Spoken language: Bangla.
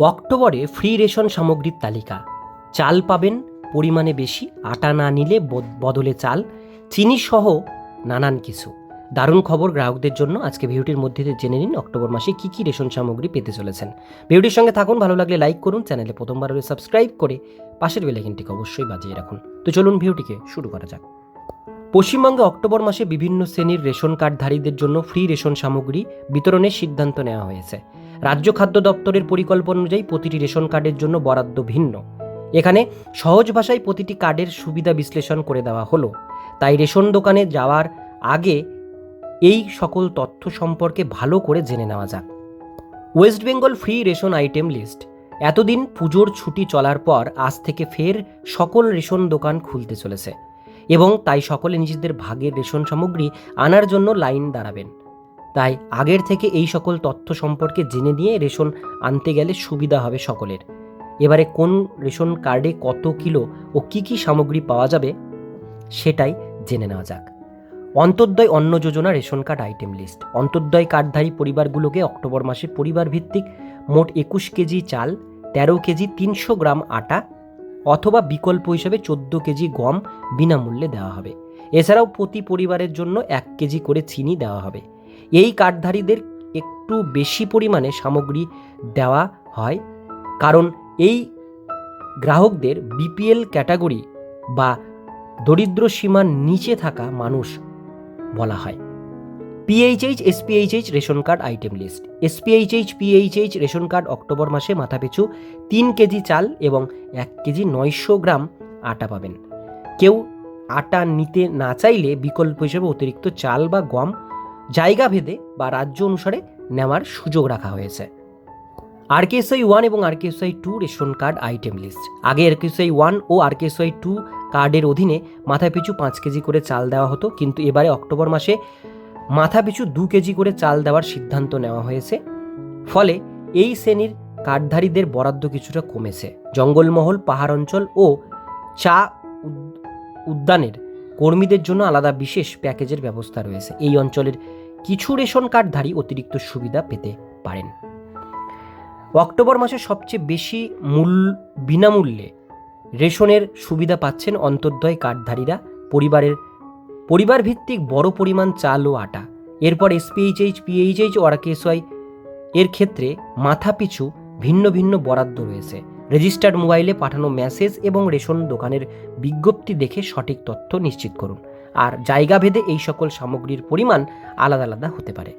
অক্টোবরে ফ্রি রেশন সামগ্রীর তালিকা। চাল পাবেন, পরিমাণে বেশি, আটা না নিলে বদ- বদলে চাল, চিনি সহ নানান কিছু। দারুণ খবর গ্রাহকদের জন্য। আজকে ভিডিওটির মধ্যে জেনে নিন অক্টোবর মাসে কী কী রেশন সামগ্রী পেতে চলেছেন। ভিডিওটির সঙ্গে থাকুন, ভালো লাগলে লাইক করুন, চ্যানেলে প্রথমবার হলে সাবস্ক্রাইব করে পাশের বেলাইকনটিকে অবশ্যই বাজিয়ে রাখুন। তো চলুন ভিডিওটিকে শুরু করা যাক। পশ্চিমবঙ্গে অক্টোবর মাসে বিভিন্ন শ্রেণির রেশন কার্ডধারীদের জন্য ফ্রি রেশন সামগ্রী বিতরণের সিদ্ধান্ত নেওয়া হয়েছে। রাজ্য খাদ্য দপ্তরের পরিকল্পনা অনুযায়ী প্রতিটি রেশন কার্ডের জন্য বরাদ্দ ভিন্ন। এখানে সহজ ভাষায় প্রতিটি কার্ডের সুবিধা বিশ্লেষণ করে দেওয়া হলো। তাই রেশন দোকানে যাওয়ার আগে এই সকল তথ্য সম্পর্কে ভালো করে জেনে নেওয়া যাক। West Bengal free ration item list. এতদিন পুজোর ছুটি চলার পর আজ থেকে ফের সকল রেশন দোকান খুলতে চলেছে। এবং তাই সকলে নিজেদের ভাগের রেশন সামগ্রী আনার জন্য লাইন দাঁড়াবেন। তাই আগের থেকে এই সকল তথ্য সম্পর্কে জেনে নিয়ে রেশন আনতে গেলে সুবিধা হবে সকলের। এবারে কোন রেশন কার্ডে কত কিলো ও কি কি সামগ্রী পাওয়া যাবে সেটাই জেনে নেওয়া যাক। Antyodaya Anna Yojana ration card item list. Antyodaya কার্ডধারী পরিবারগুলোকে অক্টোবর মাসে পরিবার ভিত্তিক মোট একুশ কেজি চাল, তেরো কেজি তিনশো গ্রাম আটা অথবা বিকল্প হিসেবে চোদ্দ কেজি গম বিনামূল্যে দেওয়া হবে। এছাড়াও প্রতি পরিবারের জন্য এক কেজি করে চিনি দেওয়া হবে। এই কার্ডধারীদের একটু বেশি পরিমাণে সামগ্রী দেওয়া হয়, কারণ এই গ্রাহকদের বিপিএল ক্যাটাগরি বা দরিদ্র সীমার নিচে থাকা মানুষ বলা হয়। PHH, SPHH, ration card, item list. SPHH, PHH, ration card, October মাসে মাথাপিছু তিন কেজি চাল এবং এক কেজি নয়শো গ্রাম আটা পাবেন। কেউ আটা নিতে না চাইলে বিকল্প হিসেবে অতিরিক্ত চাল বা গম জায়গা ভেদে বা রাজ্য অনুসারে নেওয়ার সুযোগ রাখা হয়েছে। আরকেএসআই ওয়ান এবং RKSY two ration card item list আগে আরকেএসআই ওয়ান ও আরকেএসআই টু কার্ডের অধীনে মাথাপিছু পাঁচ কেজি করে চাল দেওয়া হতো, কিন্তু এবারে অক্টোবর মাসে মাথাপিছু দু কেজি করে চাল দেওয়ার সিদ্ধান্ত নেওয়া হয়েছে। ফলে এই শ্রেণির কার্ডধারীদের বরাদ্দ কিছুটা কমেছে। জঙ্গলমহল, পাহাড় অঞ্চল ও চা উদ- উদ্যানের কর্মীদের জন্য আলাদা বিশেষ প্যাকেজের ব্যবস্থা রয়েছে। এই অঞ্চলের কিছু রেশন কার্ডধারী অতিরিক্ত সুবিধা পেতে পারেন। অক্টোবর মাসে সবচেয়ে বেশি মূল, বিনামূল্যে রেশনের সুবিধা পাচ্ছেন অন্তর্দয় কার্ডধারীরা, পরিবারের পরিবার ভিত্তিক বড় পরিমাণ চাল ও আটা। এরপর এসপিএইচএইচ, পিএইচএইচ ও আরকেএসওয়াই এর ক্ষেত্রে মাথাপিছু ভিন্ন ভিন্ন বরাদ্দ রয়েছে। রেজিস্টার্ড মোবাইলে পাঠানো মেসেজ এবং রেশন দোকানের বিজ্ঞপ্তি দেখে সঠিক তথ্য নিশ্চিত করুন। আর জায়গা ভেদে এই সকল সামগ্রীর পরিমাণ আলাদা আলাদা হতে পারে।